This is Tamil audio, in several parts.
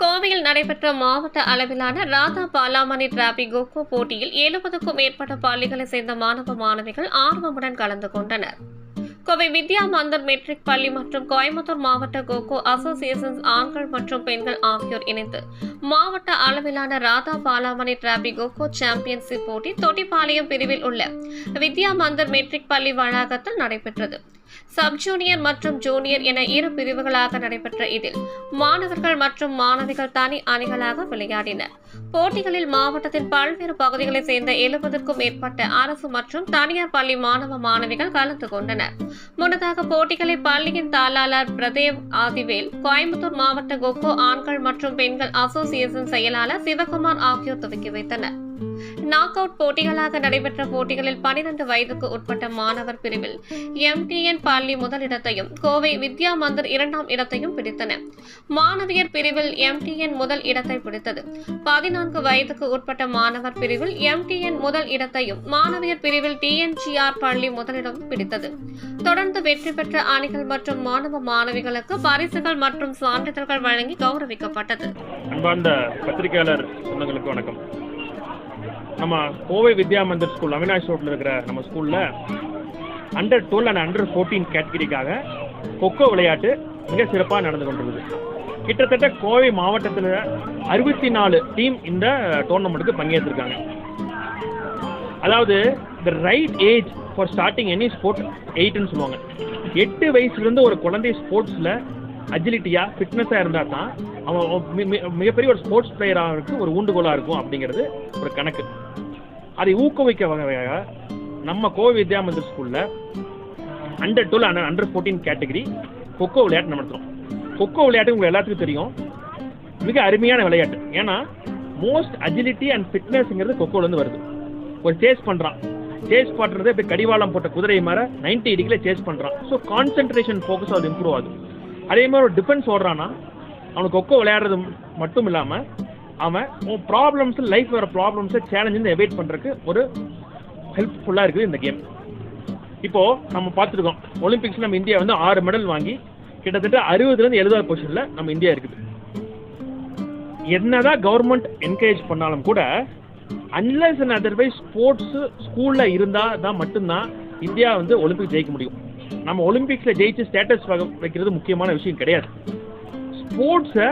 கோவையில் நடைபெற்ற மாவட்ட அளவிலான ராதா பாலாமணி டிராபி கோகோ போட்டியில் எழுபதுக்கும் மேற்பட்ட பள்ளிகளைச் சேர்ந்த மாணவ மாணவிகள் ஆர்வமுடன் கலந்து கொண்டனர். கோவை வித்யா மந்தர் மெட்ரிக் பள்ளி மற்றும் கோயம்புத்தூர் மாவட்ட கோகோ அசோசியேஷன் ஆண்கள் மற்றும் பெண்கள் ஆகியோர் இணைந்து மாவட்ட அளவிலான ராதா பாலாமணி டிராபி கோகோ சாம்பியன்ஷிப் போட்டி தொட்டிப்பாளையம் பிரிவில் உள்ள வித்யா மந்தர் மெட்ரிக் பள்ளி வளாகத்தில் நடைபெற்றது. சப் ஜூனியர் மற்றும் ஜூனியர் என இரு பிரிவுகளாக நடைபெற்ற இதில் மாணவர்கள் மற்றும் மாணவிகள் தனி அணிகளாக விளையாடினர். போட்டிகளில் மாவட்டத்தின் பல்வேறு பகுதிகளைச் சேர்ந்த எழுபதற்கும் மேற்பட்ட அரசு மற்றும் தனியார் பள்ளி மாணவ மாணவிகள் கலந்து கொண்டனர். முன்னதாக போட்டிகளை பள்ளியின் தாளாளர் பிரதேவ் ஆதிவேல் கோயம்புத்தூர் மாவட்ட கொக்கோ ஆண்கள் மற்றும் பெண்கள் அசோசியேஷன் செயலாளர் சிவகுமார் ஆகியோர் துவக்கி வைத்தனர். நாக் அவுட் போட்டிகளாக நடைபெற்ற போட்டிகளில் பனிரெண்டு வயதுக்கு உட்பட்ட மாணவர் பிரிவில் எம்டிஎன் பள்ளி முதலிடத்தையும் கோவை வித்யா மந்திர் இரண்டாம் இடத்தையும் பிடித்தன. மாணவியர் பிரிவில் எம்டிஎன் முதல் இடத்தை பிடித்தது. பதினான்கு வயதுக்கு உட்பட்ட மாணவர் பிரிவில் எம்டிஎன் முதல் இடத்தையும் மாணவியர் பிரிவில் டிஎன்ஜிஆர் பள்ளி முதலிடம் பிடித்தது. தொடர்ந்து வெற்றி பெற்ற அணிகள் மற்றும் மாணவ மாணவிகளுக்கு பரிசுகள் மற்றும் சான்றிதழ்கள் வழங்கி கௌரவிக்கப்பட்டது. அன்பார்ந்த பத்திரிகையாளர் சொந்தங்களுக்கு வணக்கம். நம்ம கோவை வித்யா மந்திர் ஸ்கூல் அவினாஷ் ரோட்டில் இருக்கிற நம்ம ஸ்கூலில் under twelve and under fourteen கேட்டகிரிக்காக kho kho விளையாட்டு மிக சிறப்பாக நடந்து கொண்டிருக்குது. கிட்டத்தட்ட கோவை மாவட்டத்தில் அறுபத்தி நாலு டீம் இந்த டோர்னமெண்ட்டுக்கு பங்கேற்றிருக்காங்க. அதாவது the right age for starting any sport எயிட்னு சொல்லுவாங்க. எட்டு வயசுலேருந்து ஒரு குழந்தை ஸ்போர்ட்ஸில் அஜிலிட்டியாக ஃபிட்னஸாக இருந்தால் தான் அவன் மி- மிகப்பெரிய ஒரு ஸ்போர்ட்ஸ் பிளேயராக இருக்கு ஒரு ஊண்டுகோலாக இருக்கும் அப்படிங்கிறது ஒரு கணக்கு. அதை ஊக்குவிக்க வகையாக நம்ம கோவை வித்யா மந்திர் ஸ்கூலில் under twelve under under fourteen category kho kho விளையாட்டு நடத்துகிறோம் கொக்கோ விளையாட்டு உங்களுக்கு எல்லாத்துக்கும் தெரியும். மிக அருமையான விளையாட்டு. ஏன்னா மோஸ்ட் அஜிலிட்டி அண்ட் ஃபிட்னஸ்ங்கிறது கொக்கோலேருந்து வருது. ஒரு சேஸ் பண்ணுறான் சேஸ் பண்ணுறது இப்போ கடிவாளம் போட்ட குதிரை மாதிரி 90 டிகிரியில் சேஸ் பண்ணுறான் ஸோ கான்சென்ட்ரேஷன் ஃபோக்கஸ் அது இம்ப்ரூவ் ஆகுது. அதே மாதிரி ஒரு டிஃபென்ஸ் ஓடுறான்னா அவனுக்கு கொக்கோ விளையாடுறது மட்டும் இல்லாமல் அவன் உன் ப்ராப்ளம்ஸ் லைஃப் வர ப்ராப்ளம்ஸை சேலஞ்சு எவைட் பண்ணுறதுக்கு ஒரு ஹெல்ப்ஃபுல்லாக இருக்குது இந்த கேம் இப்போது நம்ம பார்த்துருக்கோம் ஒலிம்பிக்ஸ் நம்ம இந்தியா வந்து ஆறு மெடல் வாங்கி கிட்டத்தட்ட அறுபதுலேருந்து எழுபதாவது பொசிஷனில் நம்ம இந்தியா இருக்குது. என்னதான் கவர்மெண்ட் என்கரேஜ் பண்ணாலும் கூட அன்லஸ் அண்ட் அதர்வைஸ் ஸ்போர்ட்ஸ் ஸ்கூலில் இருந்தால் தான் மட்டும்தான் இந்தியா வந்து ஒலிம்பிக் ஜெயிக்க முடியும். நம்ம ஒலிம்பிக்ஸில் ஜெயிச்சு ஸ்டேட்டஸ் வைக்கிறது முக்கியமான விஷயம் கிடையாது. ஸ்போர்ட்ஸை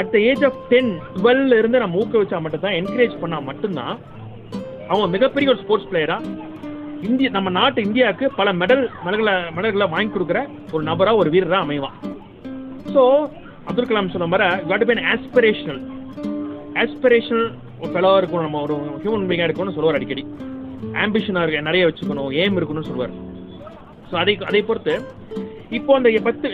at the age of ten டுவெல்ல இருந்து நம்ம ஊக்குவிச்சா மட்டும்தான் என்கரேஜ் பண்ணால் மட்டும்தான் அவங்க மிகப்பெரிய ஒரு ஸ்போர்ட்ஸ் பிளேயராக இந்திய நம்ம நாட்டு இந்தியாவுக்கு பல மெடல் மெடல்களை மெடல்களை வாங்கி கொடுக்குற ஒரு நபராக ஒரு வீரராக அமைவான். ஸோ அப்துல் கலாம் சொன்ன மாதிரி காட் to ஆஸ்பிரேஷனல் ஆஸ்பிரேஷனல் ஒரு ஃபெலோவாக இருக்கணும் நம்ம ஒரு ஹியூமன் பீங்காக இருக்கணும்னு சொல்லுவார் அடிக்கடி. ஆம்பிஷனாக இருக்க நிறைய வச்சுக்கணும் ஏம் இருக்கணும்னு சொல்லுவார். ஸோ அதை அதை பொறுத்து இப்போ அந்த பத்து